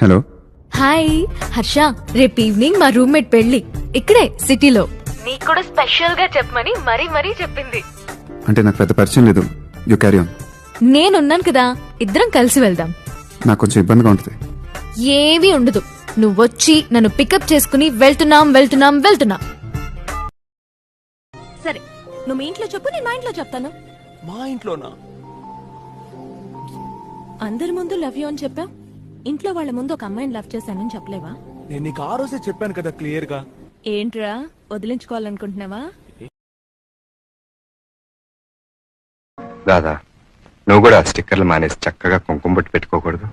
Hello. Hi Harsha రేపు evening మా roommate పెళ్ళి ఇక్కడే సిటీలో. నీకు కూడా స్పెషల్గా చెప్పమని మరీ మరీ చెప్పింది. అంటే నాకు పెద్ద పరిచయం లేదు. యూ క్యారీ ఆన్ నేనున్నాను కదా ఇద్దరం కలిసి వెళ్దాం. నాకు కొంచెం ఇబ్బందిగా ఉంటుంది. ఏమీ ఉండదు. నువ్వొచ్చి నన్ను పికప్ చేసుకుని వెళ్తున్నాం వెళ్తున్నాం వెళ్తున్నాం. సరే నువ్వు మీ ఇంట్లో చెప్పు నేను మా ఇంట్లో చెప్తాను. మా ఇంట్లోనా? అందరి ముందు లవ్ యూ అని చెప్పా? ఇంట్లో వాళ్ళ ముందు ఒక అమ్మాయిని లవ్ చేశానని చెప్పలేవా? నేను నీకు ఆ రోజే చెప్పాను కదా క్లియర్గా ఏంట్రా? వదిలించుకోవాలనుకుంటున్నావా? దాదా నువ్వు కూడా స్టిక్కర్లు మానేసి చక్కగా కుంకుమ బొట్టు పెట్టుకోకూడదు.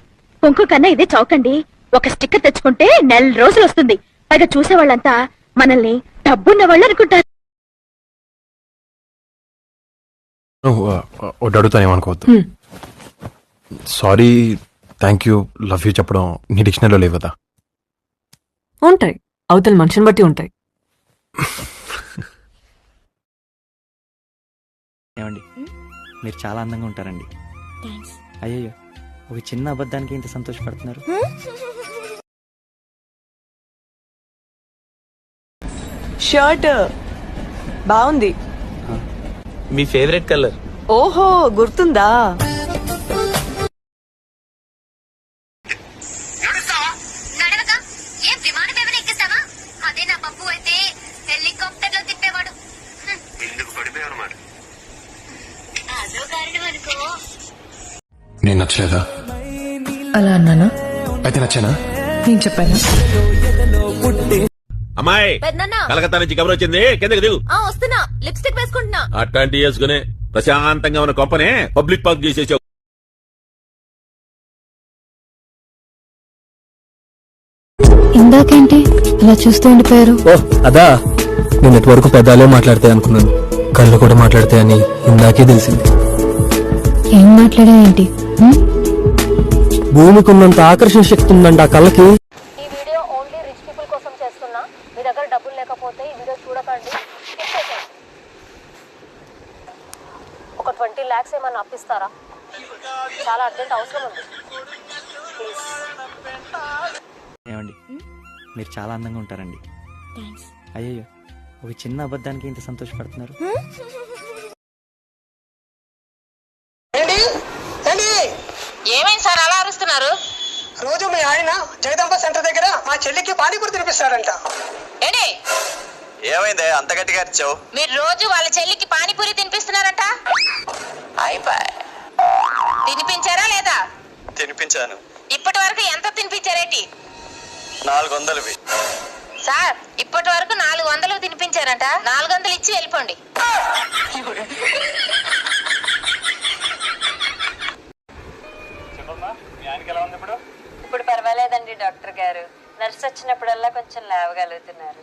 కుంకు కన్నా ఇదే చౌకండి ఒక స్టిక్కర్ తెచ్చుకుంటే నెల రోజులు వస్తుంది. పైగా చూసే వాళ్ళంతా మనల్ని డబ్బున్న వాళ్ళు అనుకుంటారు. ఒకటి అడుగుతానేమనుకోవద్దు. Sorry thank you love you చెప్పడం నీ డిక్షనరీలో లేవు కదా. ఉంటాయి. అవతల మనిషిని బట్టి ఉంటాయి. ఏమండి? మీరు చాలా అందంగా ఉంటారండి. అయ్యయ్యో ఒక చిన్న అబద్ధానికి ఇంత సంతోషపడుతున్నారు? షర్ట్ బాగుంది. మీ ఫేవరెట్ కలర్. ఓహో గుర్తుందా? నా పప్పు అయితే హెలికాప్టర్లో తిప్పేవాడు అదో కారణం అనుకో. నేను నచ్చలేదా? అలా అన్నానా? అయితే నచ్చానా? నేను చెప్పాను? అమ్మాయి కలకత్తా నుంచి కబర్ వచ్చింది. కిందకి దిగు. ఆ వస్తున్నా. లిప్స్టిక్ వేసుకుంటున్నా. అట్లాంటి వేసుకుని ప్రశాంతంగా ఉన్న కొంపనే పబ్లిక్ పార్క్ చేసేసావు. ఇందాకేంటి అలా చూస్తూ ఉండిపోయారు? ఓ అదా. నేను నెట్వర్క్ పెద్దాలే మాట్లాడతాయి అనుకున్నాను. కళ్ళు కూడా మాట్లాడతాయని ఇందాకే తెలిసింది. ఏం మాట్లాడా ఏంటి భూమికి ఉన్నంత ఆకర్షణ శక్తి ఉందంట ఆ కళ్ళకి. ఈ వీడియో ఓన్లీ రిచ్ పీపుల్ కోసం చేస్తున్నా. మీ దగ్గర డబ్బులు లేకపోతే ఈ వీడియో చూడకండి. Skip చేసేయండి. ఒక ట్వంటీ ల్యాక్స్ ఏమన్నా అప్పిస్తారా? చాలా అర్జెంట్ అవసరం ఉంది. ప్లీజ్ మీరు చాలా అందంగా ఉంటారండి. అయ్యయ్యో ఒక చిన్న అబద్ధానికి ఇంత సంతోషపడుతున్నారు. ఏమైంది సార్ అలా అరుస్తున్నారు? రోజు మీ ఆయన జగదంబ సెంటర్ దగ్గర మా చెల్లికి పానీపూరి తినిపిస్తాడంట. ఏంటి? ఏమైందే? అంత గట్టిగా అరిచావు? మీరు రోజు వాళ్ళ చెల్లికి పానీపూరి తినిపిస్తున్నారంట? తినిపించారా లేదా? తినిపించాను. ఇప్పటి వరకు ఎంత తినిపించారేటి? నాలుగు వందలవి సార్ ఇప్పటి వరకు నాలుగు వందలు తినిపించారంట. నాలుగు వందలు ఇచ్చి వెళ్ళిపోండి. ఇప్పుడు పర్వాలేదండి డాక్టర్ గారు. నర్స్ వచ్చినప్పుడల్లా కొంచెం లేవగలుగుతున్నారు.